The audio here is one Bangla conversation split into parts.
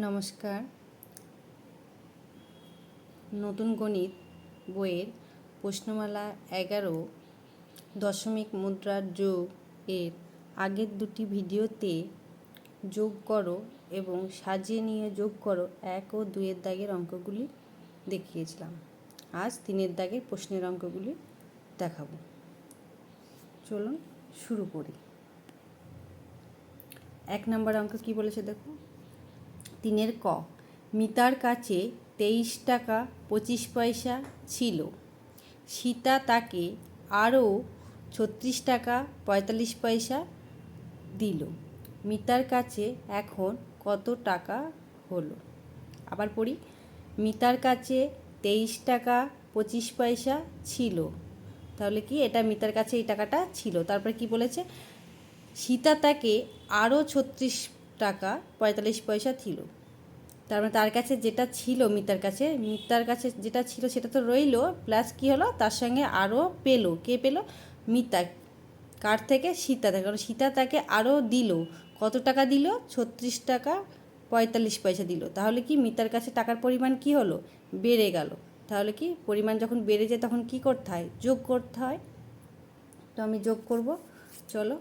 নমস্কার। নতুন গণিত বইয়ের প্রশ্নমালা এগারো দশমিক মুদ্রার যোগ এর আগের দুটি ভিডিওতে যোগ করো এবং সাজিয়ে নিয়ে যোগ করো এক ও দুইয়ের দাগের অঙ্কগুলি দেখিয়েছিলাম। আজ তিনের দাগের প্রশ্নের অঙ্কগুলি দেখাবো। চলুন শুরু করি। এক নম্বর অঙ্ক কি বলেছে দেখো? তিনের ক। মিতার কাছে তেইশ টাকা পঁচিশ পয়সা ছিল। সীতা তাকে আরও ছত্রিশ টাকা পঁয়তাল্লিশ পয়সা দিল। মিতার কাছে এখন কত টাকা হলো? আবার পড়ি। মিতার কাছে তেইশ টাকা পঁচিশ পয়সা ছিল। তাহলে কি এটা মিতার কাছে এই টাকাটা ছিল? তারপরে কি বলেছে? সীতা তাকে আরও ছত্রিশ টাকা, পঁয়তাল্লিশ পয়সা ছিল। তার মানে তার কাছে যেটা ছিল মিতার কাছে মিতার কাছে যেটা ছিল সেটা তো রইল প্লাস কি হলো? তার সঙ্গে আরও পেল। কে পেল? মিতা। কার থেকে? সীতা থেকে। কারণ সীতা তাকে আরও দিল। কত টাকা দিল? ছত্রিশ টাকা, পঁয়তাল্লিশ পয়সা দিল। তাহলে কি মিতার কাছে টাকার পরিমাণ কি হলো? বেড়ে গেল। তাহলে কি পরিমাণ যখন বেড়ে যায় তখন কি করতে হয়? যোগ করতে হয়। তো আমি যোগ করব। চলো।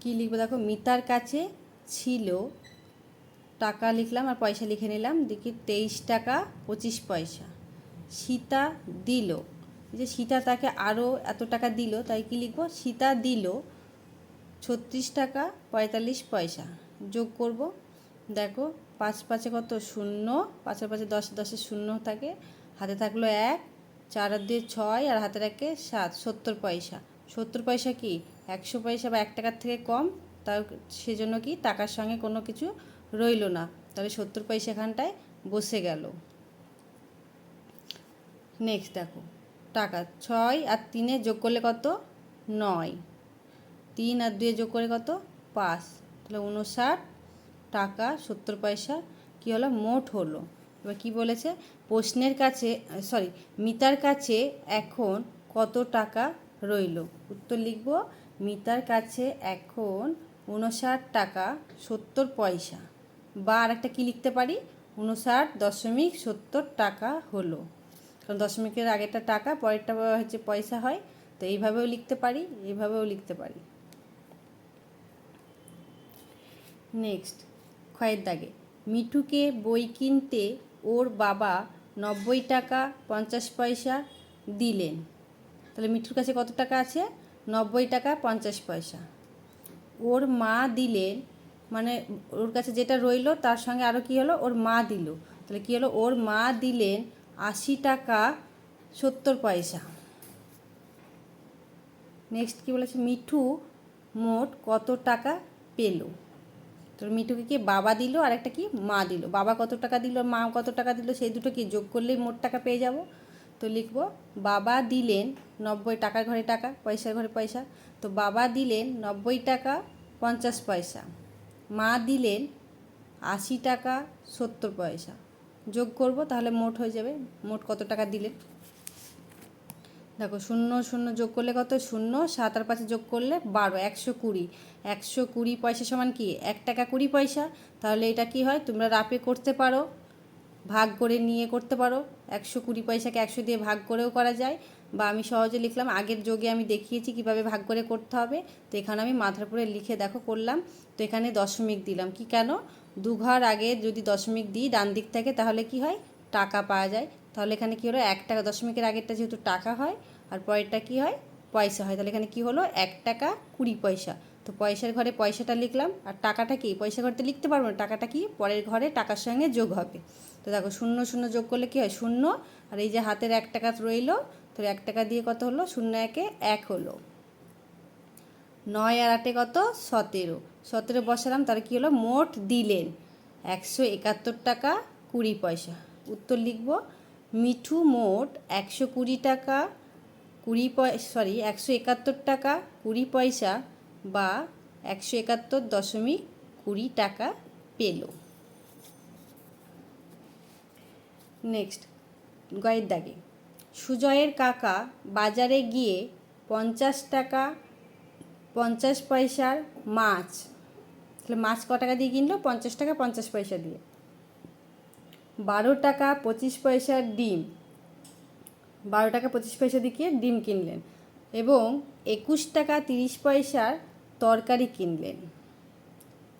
কী লিখব? দেখো, মিতার কাছে ছিল টাকা লিখলাম আর পয়সা লিখে নিলাম। দেখি, তেইশ টাকা, পঁচিশ পয়সা। সীতা দিল। যে সীতা তাকে আরও এত টাকা দিল, তাই কি লিখব? সীতা দিল ছত্রিশ টাকা, পঁয়তাল্লিশ পয়সা। যোগ করব। দেখো, পাঁচ পাঁচে কত? শূন্য। পাঁচের পাঁচে দশ, দশে শূন্য থাকে। হাতে থাকল এক, চার দিয়ে ছয়, আর হাতে রাখে সাত, সত্তর পয়সা। সত্তর পয়সা কি? একশো পয়সা বা এক টাকার থেকে কম তার সেজন্য কি টাকার সঙ্গে কোনো কিছু রইল না। তাহলে সত্তর পয়সা এখানটায় বসে গেল। নেক্সট দেখো, টাকা ছয় আর তিনে যোগ করলে কত? নয়। তিন আর দুয়ে যোগ করে কত? পাঁচ। তাহলে উনষাট টাকা সত্তর পয়সা কী হলো? মোট হলো। এবার কী বলেছে? প্রশ্নের কাছে সরি মিতার কাছে এখন কত টাকা রইল? উত্তর লিখব মিতার কাছে এখন উনষাট টাকা সত্তর পয়সা। বা আর একটা কী লিখতে পারি? উনষাট দশমিক সত্তর টাকা হলো। কারণ দশমিকের আগেরটা টাকা, পরেরটা হচ্ছে পয়সা হয়। তো এইভাবেও লিখতে পারি, এইভাবেও লিখতে পারি। নেক্সট ক্ষয়ের দাগে। মিঠুকে বই কিনতে ওর বাবা নব্বই টাকা পঞ্চাশ পয়সা দিলেন। তাহলে মিঠুর কাছে কত টাকা আছে? নব্বই টাকা পঞ্চাশ পয়সা। ওর মা দিলেন মানে ওর কাছে যেটা রইল তার সঙ্গে আরও কী হলো? ওর মা দিল। তাহলে কী হলো? ওর মা দিলেন আশি টাকা সত্তর পয়সা। নেক্সট কী বলেছে? মিঠু মোট কত টাকা পেল? তো মিঠুকে কি বাবা দিল? আর একটা কি? মা দিল। বাবা কত টাকা দিল? মা কত টাকা দিল? সেই দুটো কি? যোগ করলেই মোট টাকা পেয়ে যাব। তো লিখব, বাবা দিলেন নব্বই টাকার ঘরে টাকা পয়সার ঘরে পয়সা। তো বাবা দিলেন নব্বই টাকা, পঞ্চাশ পয়সা। মা দিলেন আশি টাকা, সত্তর পয়সা। যোগ করব, তাহলে মোট হয়ে যাবে, মোট কত টাকা দিলেন? দেখো, শূন্য শূন্য যোগ করলে কত? শূন্য, সাত আর পাঁচে যোগ করলে বারো, একশো কুড়ি। একশো কুড়ি পয়সা সমান কি? এক টাকা কুড়ি পয়সা। তাহলে এটা কি হয়? তোমরা রাপে করতে পারো, ভাগ করে নিয়ে করতে পারো। একশো কুড়ি পয়সাকে একশো দিয়ে ভাগ করেও করা যায়। বা আমি সহজে লিখলাম, আগের যোগে আমি দেখিয়েছি কীভাবে ভাগ করে করতে হবে। তো এখানে আমি মাথার লিখে দেখো করলাম। তো এখানে দশমিক দিলাম। কি কেন? দু ঘর আগে যদি দশমিক দিই ডান দিক থেকে, তাহলে কি হয়? টাকা পাওয়া যায়। তাহলে এখানে কী হলো? এক টাকা, দশমিকের আগেরটা যেহেতু টাকা হয়, আর পরেরটা কী হয়? পয়সা হয়। তাহলে এখানে কী হলো? এক টাকা কুড়ি পয়সা। তো পয়সার ঘরে পয়সাটা লিখলাম। আর টাকাটা কি? পয়সা ঘরতে লিখতে পারব না। টাকাটা কি? পরের ঘরে টাকার সঙ্গে যোগ হবে। তো দেখো শূন্য শূন্য যোগ করলে কী হয়? শূন্য। আর এই যে হাতের এক টাকা রইল তো এক টাকা দিয়ে কত হলো? শূন্য একে এক হলো। নয় আর আটে কত? সতেরো। সতেরো বসালাম তার কী হলো? মোট দিলেন একশো একাত্তর টাকা কুড়ি পয়সা। উত্তর লিখব, মিঠু মোট একশো কুড়ি টাকা কুড়ি পয়সা সরি একশো একাত্তর টাকা কুড়ি পয়সা বা একশো একাত্তর দশমিক কুড়ি টাকা পেল। নেক্সট, গয়ের দাগে। সুজয়ের কাকা বাজারে গিয়ে পঞ্চাশ টাকা, পঞ্চাশ পয়সার মাছ, তাহলে মাছ ক টাকা দিয়ে কিনলো? পঞ্চাশ টাকা, পঞ্চাশ পয়সা দিয়ে। বারো টাকা, পঁচিশ পয়সার ডিম। বারো টাকা, পঁচিশ পয়সা দিয়ে ডিম কিনলেন এবং একুশ টাকা, তিরিশ পয়সার তরকারি কিনলেন।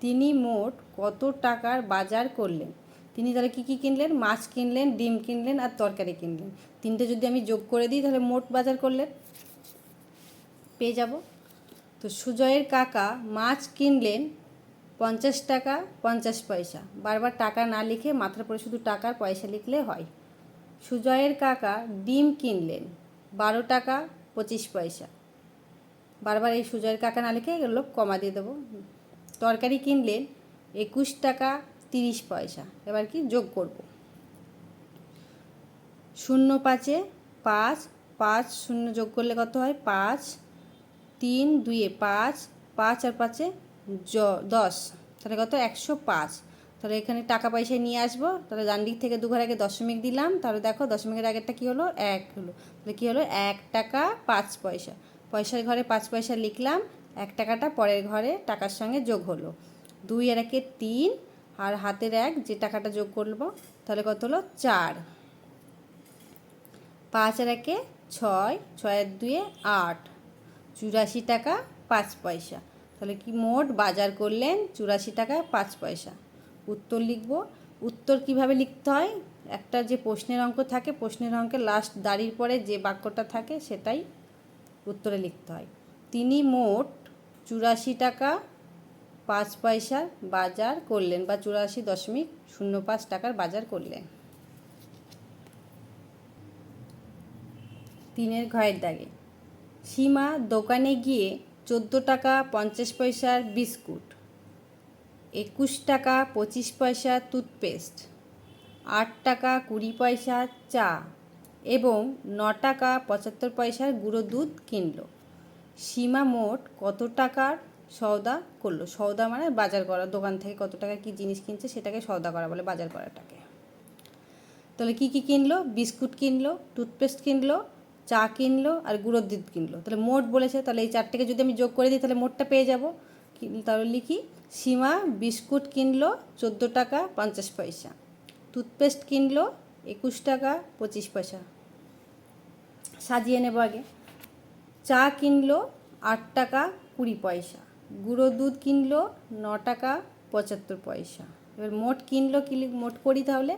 তিনি মোট কত টাকার বাজার করলেন? তিনি তাহলে কী কী কিনলেন? মাছ কিনলেন, ডিম কিনলেন আর তরকারি কিনলেন। তিনটে যদি আমি যোগ করে দিই তাহলে মোট বাজার করলেন? পেয়ে যাব। তো সুজয়ের কাকা মাছ কিনলেন পঞ্চাশ টাকা, পঞ্চাশ পয়সা। বারবার টাকা না লিখে মাথার পরে শুধু টাকার পয়সা লিখলে হয়। সুজয়ের কাকা ডিম কিনলেন বারো টাকা, পঁচিশ পয়সা। বারবার এই সুজয়ের কাকা না লিখে এগুলো কমা দিয়ে দেবো। তরকারি কিনলেন একুশ টাকা তিরিশ পয়সা। এবার কি যোগ করব। শূন্য পাঁচে পাঁচ পাঁচ শূন্য যোগ করলে কত হয়? পাঁচ, তিন দুইয়ে পাঁচ পাঁচ আর পাঁচে জ, দশ। তাহলে কত? একশো পাঁচ। তাহলে এখানে টাকা পয়সায় নিয়ে আসব। তাহলে ডান দিক থেকে দুঘর আগে দশমিক দিলাম। তাহলে দেখো দশমিকের আগেরটা কী হলো? এক হলো। তাহলে কী হলো? এক টাকা পাঁচ পয়সা। পয়সার ঘরে পাঁচ পয়সা লিখলাম। এক টাকাটা পরের ঘরে টাকার সঙ্গে যোগ হলো। দুই আর একে তিন আর হাতের এক, যে টাকাটা যোগ করব তাহলে কত হলো? চার। পাঁচ আর একে ছয় ছয়ের দুয়ে আট। চুরাশি টাকা, পাঁচ পয়সা। তাহলে কি মোট বাজার করলেন চুরাশি টাকা, পাঁচ পয়সা। উত্তর লিখব। উত্তর কীভাবে লিখতে হয়? একটা যে প্রশ্নের অঙ্ক থাকে, প্রশ্নের অঙ্কে লাস্ট দাড়ির পরে যে বাক্যটা থাকে, সেটাই উত্তরে লিখতে হয়। তিনি মোট চুরাশি টাকা পাঁচ পয়সার বাজার করলেন বা চুরাশি দশমিক শূন্য পাঁচ টাকার বাজার করলেন। তিনের ঘয়ের দাগে। সীমা দোকানে গিয়ে চোদ্দ টাকা পঞ্চাশ পয়সার বিস্কুট, একুশ টাকা পঁচিশ পয়সা টুথপেস্ট, আট টাকা কুড়ি পয়সা চা এবং ন টাকা পঁচাত্তর পয়সার গুঁড়ো দুধ কিনল। সীমা মোট কত টাকার সওদা করল। সওদা মানে বাজার করা, দোকান থেকে কত টাকা কী জিনিস কিনছে সেটাকে সওদা করা বলে বাজার করাটাকে। তাহলে কী কী কিনলো? বিস্কুট কিনলো, টুথপেস্ট কিনলো, চা কিনলো আর গুঁড়োর দুধ কিনলো। তাহলে মোট বলেছে, তাহলে এই চারটেকে যদি আমি যোগ করে দিই, তাহলে মোটটা পেয়ে যাব। তাহলে লিখি, সীমা বিস্কুট কিনলো চোদ্দ টাকা পঞ্চাশ পয়সা, টুথপেস্ট কিনলো একুশ টাকা পঁচিশ পয়সা। সাজিয়ে নেব আগে। চা কিনলো আট টাকা কুড়ি পয়সা গুঁড়ো দুধ কিনলো ন টাকা পঁচাত্তর পয়সা। এবার মোট কিনলো কি মোট করি তাহলে?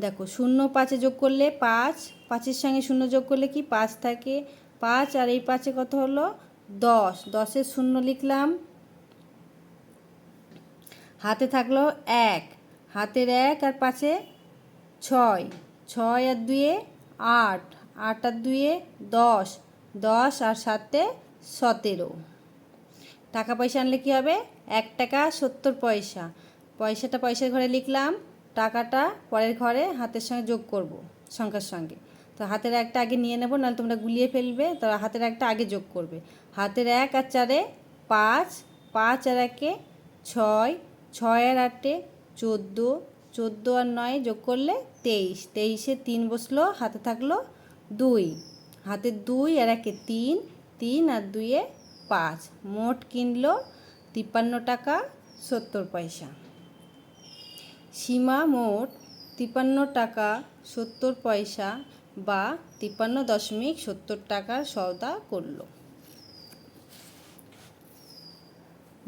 দেখো, শূন্য পাঁচে যোগ করলে পাঁচ, পাঁচের সঙ্গে শূন্য যোগ করলে কি পাঁচ থাকে? পাঁচ আর এই পাঁচে কত হলো? দশ। দশের শূন্য লিখলাম। হাতে থাকল এক। হাতের এক আর পাঁচে ছয়। ছয় আর দুয়ে আট। আট আর দুয়ে দশ। দশ আর সাতে সতেরো। টাকা পয়সা আনলে কী হবে? এক টাকা সত্তর পয়সা। পয়সাটা পয়সার ঘরে লিখলাম, টাকাটা পরের ঘরে হাতের সঙ্গে যোগ করব, সংখ্যার সঙ্গে। তো হাতের একটা আগে নিয়ে নেব, নাহলে তোমরা গুলিয়ে ফেলবে, তো হাতের একটা আগে যোগ করবে। হাতের এক আর চারে পাঁচ পাঁচ আর একে ছয় ছয় আর আটে চোদ্দ চোদ্দ আর নয় যোগ করলে তেইশ। তেইশে তিন বসল, হাতে থাকল দুই। হাতে দুই আর একে তিন তিন আর দুইয়ে পাঁচ। মোট কিনলো তিপ্পান্ন টাকা সত্তর পয়সা। সীমা মোট তিপ্পান্ন টাকা সত্তর পয়সা বা তিপ্পান্ন দশমিক সত্তর টাকার সওদা করল।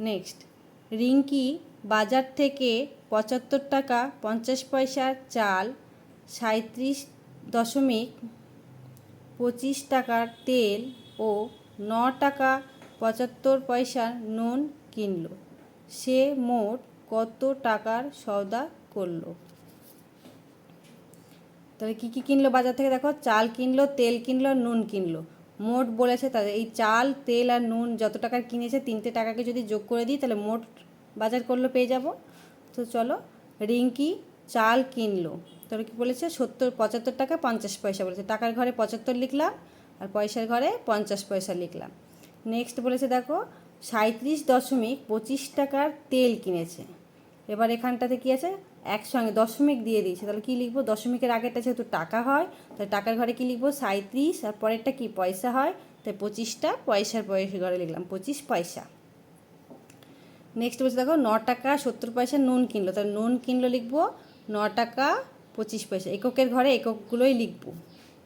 নেক্সট। রিঙ্কি বাজার থেকে পঁচাত্তর টাকা পঞ্চাশ পয়সার চাল সাঁত্রিশ দশমিক পঁচিশ টাকার তেল ও ন টাকা পঁচাত্তর পয়সার নুন কিনলো। সে মোট কত টাকার সওদা করল? তাহলে কী কী কিনলো বাজার থেকে? দেখো, চাল কিনলো, তেল কিনলো, নুন কিনলো। মোট বলেছে তাহলে এই চাল, তেল আর নুন যত টাকার কিনেছে, তিনটে টাকাকে যদি যোগ করে দিই, তাহলে মোট বাজার করল পেয়ে যাব। তো চলো, রিঙ্কি চাল কিনলো। তাহলে কী বলেছে? সত্তর, পঁচাত্তর টাকা পঞ্চাশ পয়সা বলেছে। টাকার ঘরে পঁচাত্তর লিখলাম আর পয়সার ঘরে পঞ্চাশ পয়সা লিখলাম। নেক্সট বলেছে দেখো সাঁত্রিশ দশমিক পঁচিশ টাকার তেল কিনেছে। এবার এখানটাতে কী আছে? একসঙ্গে দশমিক দিয়ে দিয়েছে। তাহলে কী লিখব? দশমিকের আগেরটা যেহেতু টাকা হয়, তাহলে টাকার ঘরে কী লিখব? সাঁত্রিশ আর পরেরটা কি? পয়সা হয়। তাই পঁচিশটা পয়সার পয়সা ঘরে লিখলাম, পঁচিশ পয়সা। নেক্সট বলছে দেখো, ন টাকা সত্তর পয়সা নুন কিনলো। তাহলে নুন কিনলো লিখব, ন টাকা পঁচিশ পয়সা। এককের ঘরে এককগুলোই লিখব।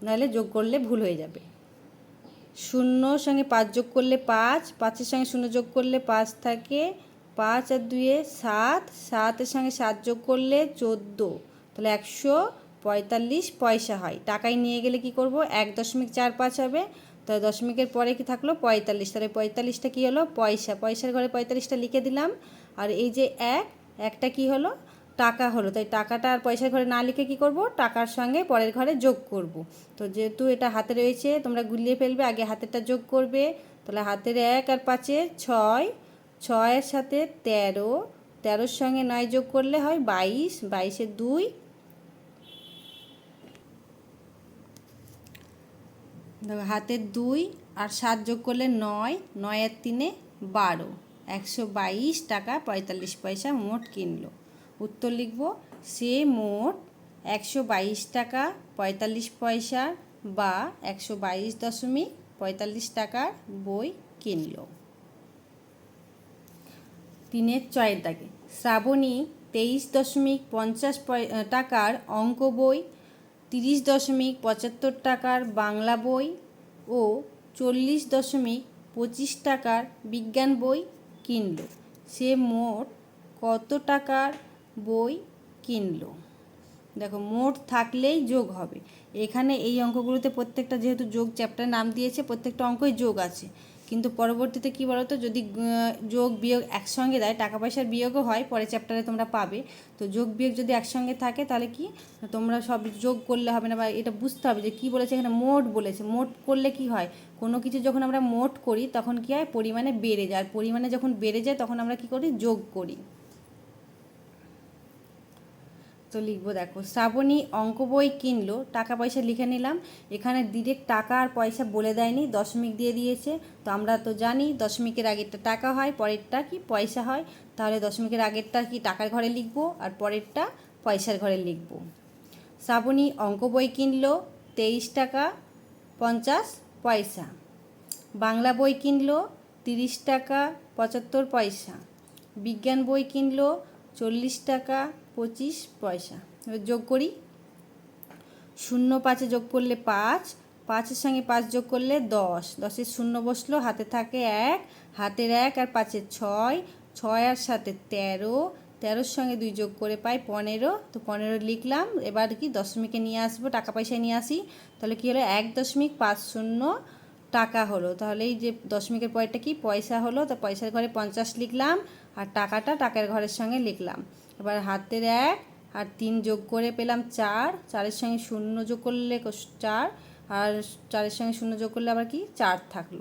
নাহলে যোগ করলে ভুল হয়ে যাবে। শূন্য সঙ্গে পাঁচ যোগ করলে পাঁচ, পাঁচের সঙ্গে শূন্য যোগ করলে পাঁচ থাকে, পাঁচ আর দুয়ে সাত, সাতের সঙ্গে সাত যোগ করলে চোদ্দ। তাহলে একশো পঁয়তাল্লিশ পয়সা হয়। টাকায় নিয়ে গেলে কি করব? এক দশমিক চার পাঁচ হবে। তাহলে দশমিকের পরে কি থাকল? পঁয়তাল্লিশ। তাহলে পঁয়তাল্লিশটা কী হলো? পয়সা। পয়সার ঘরে পঁয়তাল্লিশটা লিখে দিলাম। আর এই যে এক, একটা কি হলো? টাকা হলো। তাই টাকাটা আর পয়সার ঘরে না লিখে কি করব? টাকার সঙ্গে পরের ঘরে যোগ করব। তো যেহেতু এটা হাতে রয়েছে, তোমরা গুলিয়ে ফেলবে, আগে হাতেরটা যোগ করবে। তাহলে হাতের এক আর পাঁচে ছয়, ছয়ের সাথে তেরো, তেরোর সঙ্গে নয় যোগ করলে হয় বাইশ বাইশের দুই। হাতের দুই আর সাত যোগ করলে নয় নয় আর তিনে বারো। একশো বাইশ টাকা পঁয়তাল্লিশ পয়সা মোট কিনলো। উত্তর লিখব, সে মোট একশো বাইশ টাকা পঁয়তাল্লিশ পয়সা বা একশো বাইশ দশমিক পঁয়তাল্লিশ টাকার বই কিনলো। তিনের চয়ের দাগে, শ্রাবণী তেইশ দশমিক পঞ্চাশ টাকার অঙ্ক বই, তিরিশ দশমিক পঁচাত্তর টাকার বাংলা বই ও চল্লিশ দশমিক পঁচিশ টাকার বিজ্ঞান বই কিনল। সে মোট কত টাকার বই কিনলো। দেখো, মোট থাকলেই যোগ হবে। এখানে এই অঙ্কগুলোতে প্রত্যেকটা যেহেতু যোগ চ্যাপ্টার নাম দিয়েছে, প্রত্যেকটা অঙ্কই যোগ আছে। কিন্তু পরবর্তীতে কী বলতো, যদি যোগ বিয়োগ একসঙ্গে দেয়, টাকা পয়সার বিয়োগও হয় পরে চ্যাপ্টারে তোমরা পাবে। তো যোগ বিয়োগ যদি একসঙ্গে থাকে, তাহলে কি? তোমরা সব যোগ করলে হবে না বা এটা বুঝতে হবে যে কী বলেছে এখানে, মোট বলেছে। মোট করলে কি হয়? কোনো কিছু যখন আমরা মোট করি, তখন কী হয়? পরিমাণে বেড়ে যায়। আর পরিমাণে যখন বেড়ে যায়, তখন আমরা কী করি? যোগ করি। তো লিখব, দেখো, শ্রাবণী অঙ্ক বই কিনলো, টাকা পয়সা লিখে নিলাম, এখানে ডিরেক্ট টাকা আর পয়সা বলে দেয়নি, দশমিক দিয়ে দিয়েছে, তো আমরা তো জানি দশমিকের আগেরটা টাকা হয়, পরেরটা কি পয়সা হয়, তাহলে দশমিকের আগেরটা কি টাকার ঘরে লিখব, আর পরেরটা পয়সার ঘরে লিখব। শ্রাবণী অঙ্ক বই কিনলো, তেইশ টাকা পঞ্চাশ পয়সা। বাংলা বই কিনলো, তিরিশ টাকা পঁচাত্তর পয়সা। বিজ্ঞান বই কিনলো, চল্লিশ টাকা পঁচিশ পয়সা। এবার যোগ করি। শূন্য পাঁচে যোগ করলে পাঁচ, পাঁচের সঙ্গে পাঁচ যোগ করলে দশ। দশের শূন্য বসল, হাতে থাকে এক, হাতের এক আর পাঁচের ছয় ছয় আর সাথে তেরো। তেরোর সঙ্গে দুই যোগ করে পাই পনেরো। তো পনেরো লিখলাম, এবার কি দশমিকে নিয়ে আসব, টাকা পয়সায় নিয়ে আসি। তাহলে কী হলো? এক দশমিক পাঁচ শূন্য টাকা হলো। তাহলে এই যে দশমিকের পরেরটা কি? পয়সা হলো, তো পয়সার ঘরে পঞ্চাশ লিখলাম, আর টাকাটা টাকার ঘরের সঙ্গে লিখলাম। এবার হাতের এক আর তিন যোগ করে পেলাম চার। চারের সঙ্গে শূন্য যোগ করলে চার। আর চারের সঙ্গে শূন্য যোগ করলে আবার কি? চার থাকল।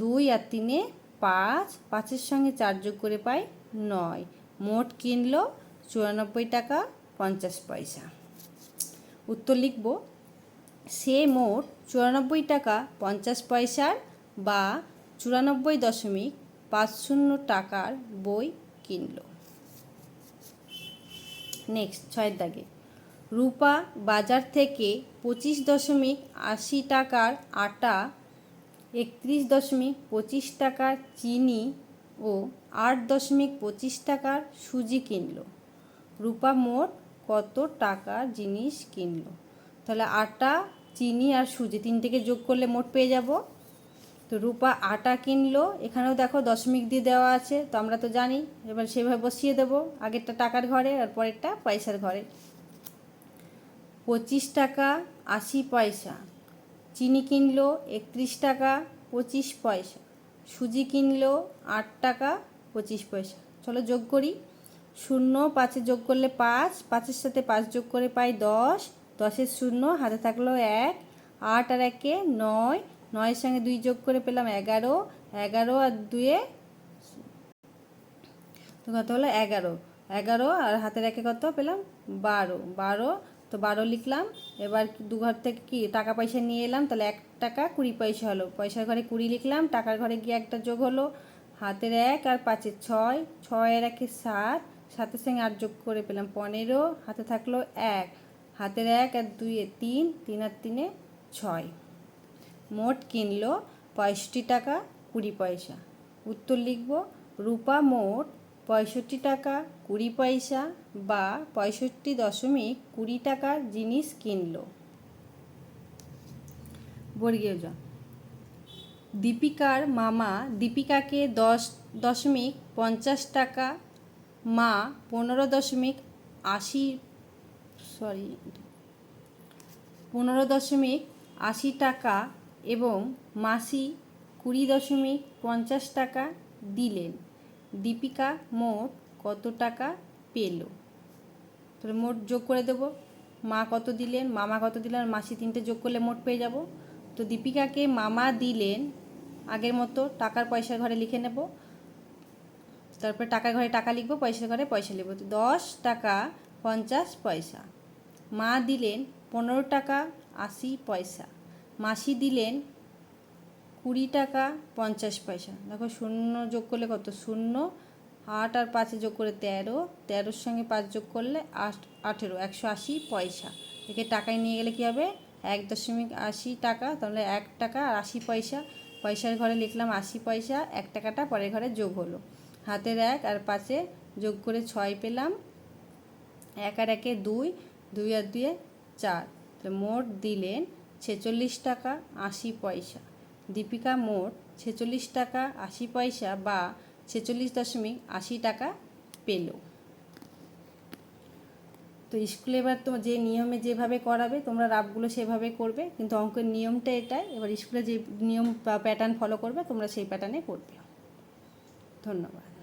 দুই আর তিনে পাঁচ। পাঁচের সঙ্গে চার যোগ করে পাই নয়। মোট কিনলো চুরানব্বই টাকা পঞ্চাশ পয়সা। উত্তর লিখব। সে মোট চুরানব্বই টাকা পঞ্চাশ পয়সার বা চুরানব্বই দশমিক পাঁচ শূন্য টাকার বই কিনলো। নেক্সট, ছয়ের দাগে। রূপা বাজার থেকে পঁচিশ দশমিক আশি টাকার আটা, একত্রিশ দশমিক পঁচিশ টাকার চিনি ও আট দশমিক পঁচিশ টাকার সুজি কিনল। রূপা মোট কত টাকার জিনিস কিনলো? তাহলে আটা, চিনি আর সুজি তিনটেকে যোগ করলে মোট পেয়ে যাব তো রূপা আটা কিনলো, এখানেও দেখো দশমিক দিয়ে দেওয়া আছে, তো আমরা তো জানি, এবার সেভাবে বসিয়ে দেবো, আগেরটা টাকার ঘরে আর পরেরটা পয়সার ঘরে। পঁচিশ টাকা আশি পয়সা, চিনি কিনলো একত্রিশ টাকা পঁচিশ পয়সা, সুজি কিনলো আট টাকা পঁচিশ পয়সা। চলো যোগ করি, শূন্য পাঁচে যোগ করলে পাঁচ, পাঁচের সাথে পাঁচ যোগ করে পাই দশ, দশের শূন্য, হাতে থাকল এক, আট আর একে নয় নয়ের সঙ্গে দুই যোগ করে পেলাম এগারো। এগারো আর দুয়ে তো কত হলো? এগারো। এগারো আর হাতের একে কত? পেলাম বারো। বারো, তো বারো লিখলাম। এবার দু ঘর থেকে কি টাকা পয়সা নিয়ে এলাম, তাহলে এক টাকা কুড়ি পয়সা হলো। পয়সার ঘরে কুড়ি লিখলাম, টাকার ঘরে গিয়ে একটা যোগ হলো। হাতের এক আর পাঁচের ছয়, ছয়ের একে সাত, সাতের সঙ্গে আট যোগ করে পেলাম পনেরো, হাতে থাকল এক। হাতের এক আর দুইয়ে তিন তিন আর তিনে ছয়। মোট কিনলো পঁয়ষট্টি টাকা কুড়ি পয়সা। উত্তর লিখব, রূপা মোট পঁয়ষট্টি টাকা কুড়ি পয়সা বা পঁয়ষট্টি দশমিক কুড়ি টাকার জিনিস কিনল। বর্গীয় দীপিকার মামা দীপিকাকে দশ দশমিক পঞ্চাশ টাকা, মা পনেরো দশমিক আশি সরি পনেরো দশমিক আশি টাকা এবং মাসি কুড়ি দশমিক পঞ্চাশ টাকা দিলেন। দীপিকা মোট কত টাকা পেল? তাহলে মোট যোগ করে দেব। মা কত দিলেন? মামা কত দিলেন? আর মাসি তিনটে যোগ করলে মোট পেয়ে যাব। তো দীপিকাকে মামা দিলেন, আগের মতো টাকার পয়সার ঘরে লিখে নেব। তারপরে টাকার ঘরে টাকা লিখব পয়সার ঘরে পয়সা লিখব। তো দশ টাকা পঞ্চাশ পয়সা। মা দিলেন পনেরো টাকা আশি পয়সা। মাসি দিলেন কুড়ি টাকা পঞ্চাশ পয়সা। দেখো শূন্য যোগ করলে কত? শূন্য, আট আর পাঁচে যোগ করে তেরো। তেরোর সঙ্গে পাঁচ যোগ করলে আট, আঠেরো, একশো আশি পয়সা। একে টাকায় নিয়ে গেলে কী হবে? এক দশমিক আশি টাকা, তাহলে এক টাকা আর আশি পয়সা। পয়সার ঘরে লিখলাম আশি পয়সা, এক টাকাটা পরের ঘরে যোগ হলো। হাতের এক আর পাঁচে যোগ করে ছয় পেলাম। এক আর একে দুই দুই আর দুয়ে চার। মোট দিলেন ছেচল্লিশ টাকা আশি পয়সা। দীপিকা মোট ছেচল্লিশ টাকা আশি পয়সা বা ছেচল্লিশ দশমিক আশি টাকা পেল। তো স্কুলে এবার তো যে নিয়মে যেভাবে করাবে, তোমরা রাবগুলো সেভাবে করবে, কিন্তু অঙ্কের নিয়মটা এটাই। এবার স্কুলে যে নিয়ম বা প্যাটার্ন ফলো করবে, তোমরা সেই প্যাটার্নে করবে। ধন্যবাদ।